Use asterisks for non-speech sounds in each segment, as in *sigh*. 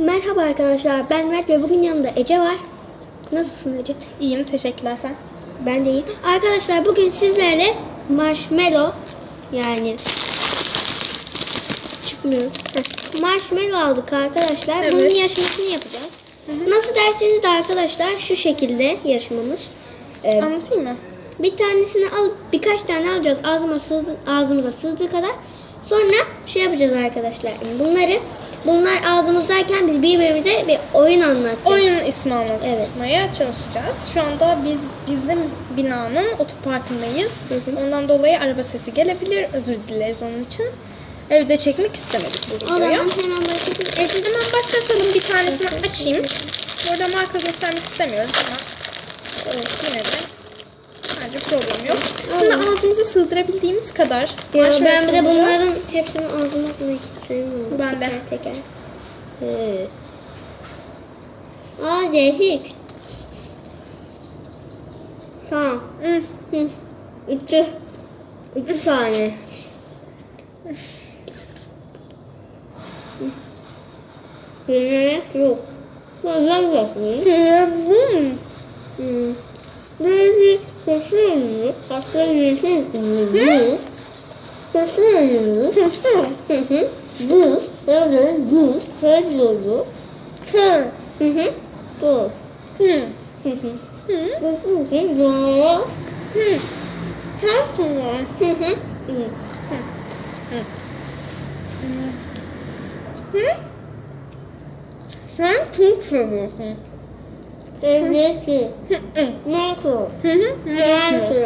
Merhaba arkadaşlar ben Mert ve bugün yanımda Ece var. Nasılsın Ece? İyiyim teşekkürler sen. Ben de iyiyim. Arkadaşlar bugün sizlerle marshmallow yani çıkmıyor. Heh, Marshmallow aldık arkadaşlar. Bunun Evet. yarışmasını yapacağız. Nasıl derseniz de arkadaşlar şu şekilde yarışmamız. Ee, Anlatayım mı? bir tanesini al, birkaç tane alacağız ağzıma sığdı, ağzımıza sığdığı kadar. Sonra şey yapacağız arkadaşlar. Bunları bunlar ağzımızdayken biz birbirimize bir oyun anlatacağız. Oyunun ismi anlatmaya çalışacağız. Şu anda biz bizim binanın otoparkındayız. Hı hı. Ondan dolayı araba sesi gelebilir. Özür dileriz onun için. Evde çekmek istemedik bu O zaman videoyu. hemen başlayalım. E, şimdi hemen başlatalım. Bir tanesini açayım. Burada marka göstermek istemiyoruz ama evet, yine de bence problem yok. Şimdi ağzımıza sığdırabildiğimiz kadar Ya ben bir de bunların hepsini ağzıma atmayı hiç sevmiyorum. Ben de. teker teker. Aa değişik. Tamam. İki. İki tane. Yemek yok. Neden yapayım? Hmm. Hmm. Böyle sesini, yeşil bu. Sesini, hı hı. Bu, böyle bu, söylüyordu. Kör. Hı hı. Dur. Hmm. Hı hı. Hmm. Bu, bu, bu, bu. Hmm. Sensin ya. Hı hı. Hı. Hı? Sen çok seviyorsun. Hı. Nasıl? Nasıl?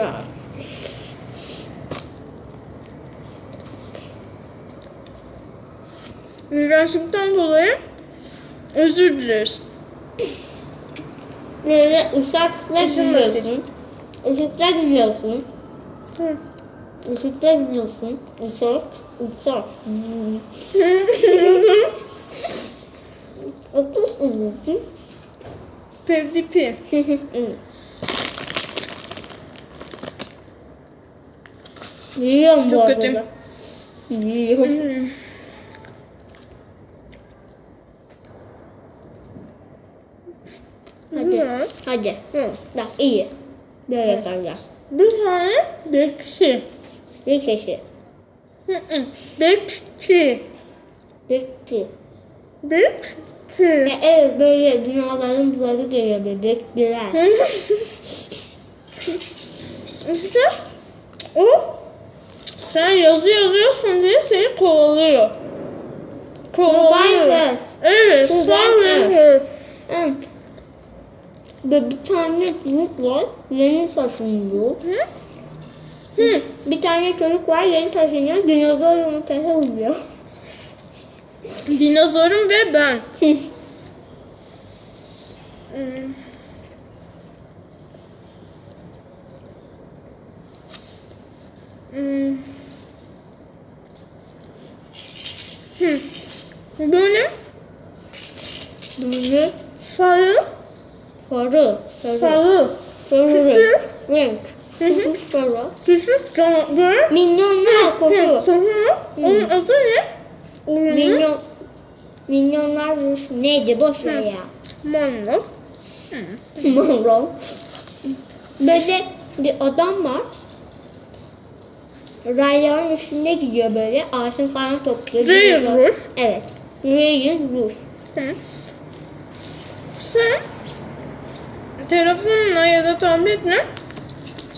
Miras,lıktan dolayı özür dileriz. Böyle uşakla Işın gidiyorsun. Işıkla gidiyorsun. Işıkla gidiyorsun. Işık. Işık. *laughs* Otuz üzüldün. PvP. *laughs* Yiyorum bu Çok arada. Yiyorum. Hmm. Hadi. Hı. Hadi. Hı. Bak iyi. Böyle kalacak. Bir tane bekçi. Bir kişi. Hı hı. Bekçi. Bekçi. Bekçi. E, evet böyle dünyaların buları geliyor böyle bekçiler. İşte o sen yazı yazıyorsun diye seni kovalıyor. Kovalıyor. Evet. Survivor. Evet. Böyle bir tane çocuk var. Yeni taşınıyor. Hı? Hı. Bir tane çocuk var yeni taşınıyor. Dinozor terse vuruyor. Dinozorum ve ben. Hmm. Hmm. Hı. Böyle Böyle sarı, sarı. Sarı. sarı, Sarı Küçük. renk. Hı hı. Sarı. küçük canavar. Minyonlar koşuyor. Sarı. Onun adı ne? Minyon. Minyonlar vursun. Neydi boş ver ya. Hı. Monroe. Böyle bir adam var. Rayların üstünde gidiyor böyle. Ağaçın falan topluyor. Gidiyor. Roof. Evet. Roof. Hı. Sen telefonla ya da tabletle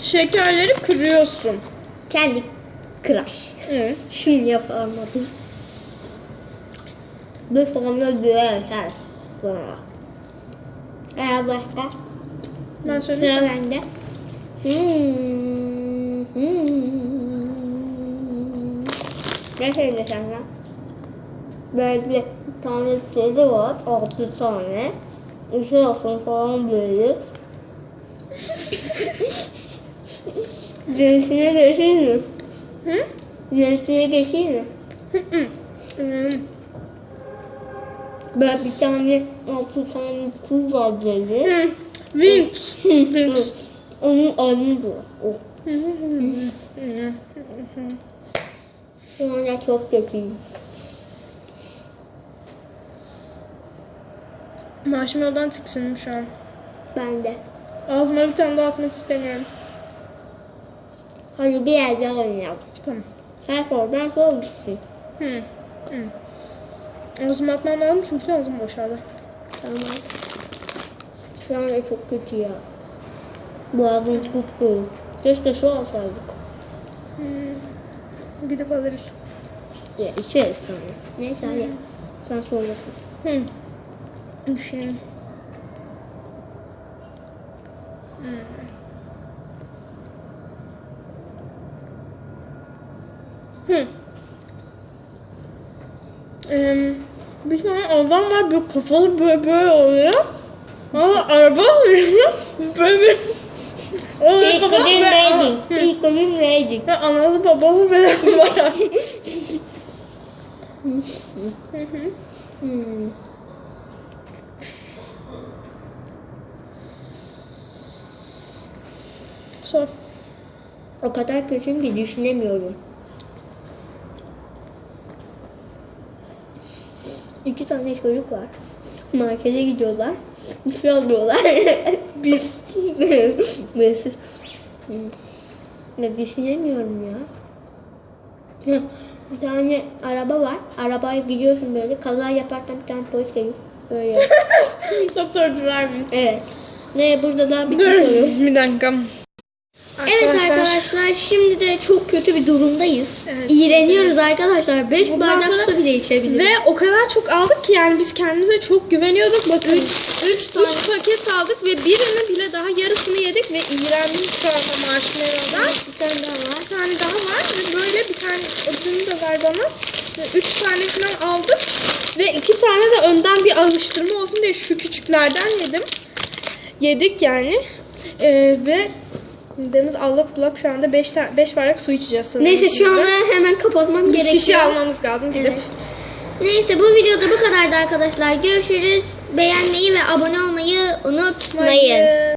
şekerleri kırıyorsun. Kendi crush. Hı. Şunu yapamadım. Bu sonra döver. Sonra. Eğer başka? Ben Sıra söyleyeyim. bende. Hmm. Hmm. Ne söylesem lan? Böyle bir tane seri var. Altı tane. Uçuyorsun falan böyle. Cinsine geçeyim mi? Hı? Cinsine geçeyim mi? Hı hı. Böyle bir tane altı tane kız var böyle. Hı. Winx. Winx. Onun adı bu. Anda çok kötüyüm. Marshmallow'dan tiksindim şu an. Ben de. Ağzıma bir tane daha atmak istemiyorum. Hadi bir yerde oynayalım. Tamam. Sen sor ben sor gitsin. Hı. Hı. Ağzıma atmam lazım çünkü ağzım boşaldı. Tamam. Şu anda çok kötü ya. Boğazım çok soğuk. Keşke su alsaydık. Hmm. Gidip alırız. Ya içeriz sonra. Neyse hadi. Sen sormasın. Hı. Düşüneyim. Hmm. Hı. Ee, bir tane adam var böyle kafalı böyle böyle oluyor. Valla araba alıyor. *laughs* Böyle. Oluyor İlk kafalı ve- rating. Hı. İlk ödüm rating. Ve anası babası böyle *laughs* var. Hı hı. Hmm. Sor. O kadar kötüyüm ki düşünemiyorum. İki tane çocuk var. Markete gidiyorlar. Bir şey alıyorlar. Biz. Biz. Hmm. Ne düşünemiyorum ya. Bir tane araba var. Arabaya gidiyorsun böyle. Kaza yaparken bir tane polis geliyor. Böyle. *laughs* Doktor güvenlik. evet. Ne burada daha *laughs* şey oluyor. bir dakika. Evet arkadaşlar şimdi de çok kötü bir durumdayız. Evet, İğreniyoruz arkadaşlar. 5 Bundan bardak sonra- su bile içebiliriz. Ve o kadar çok aldık ki yani biz kendimize çok güveniyorduk. Bakın 3 üç tane- paket aldık ve birini bile daha yarısını yedik ve iğrendik şu anda marshmallow'dan. bir tane daha var. Bir tane daha var ve böyle bir tane öbürünü de ver bana. Ve üç tane falan aldık. Ve iki tane de önden bir alıştırma olsun diye şu küçüklerden yedim. Yedik yani. Ee, ve Deniz allak bullak şu anda 5 beş bardak su içeceğiz sanırım. Neyse şu anda hemen kapatmam bir gerekiyor. şişe almamız lazım gidip. Evet. Neyse bu videoda bu kadardı arkadaşlar. Görüşürüz. Beğenmeyi ve abone olmayı unutmayın. Hayır.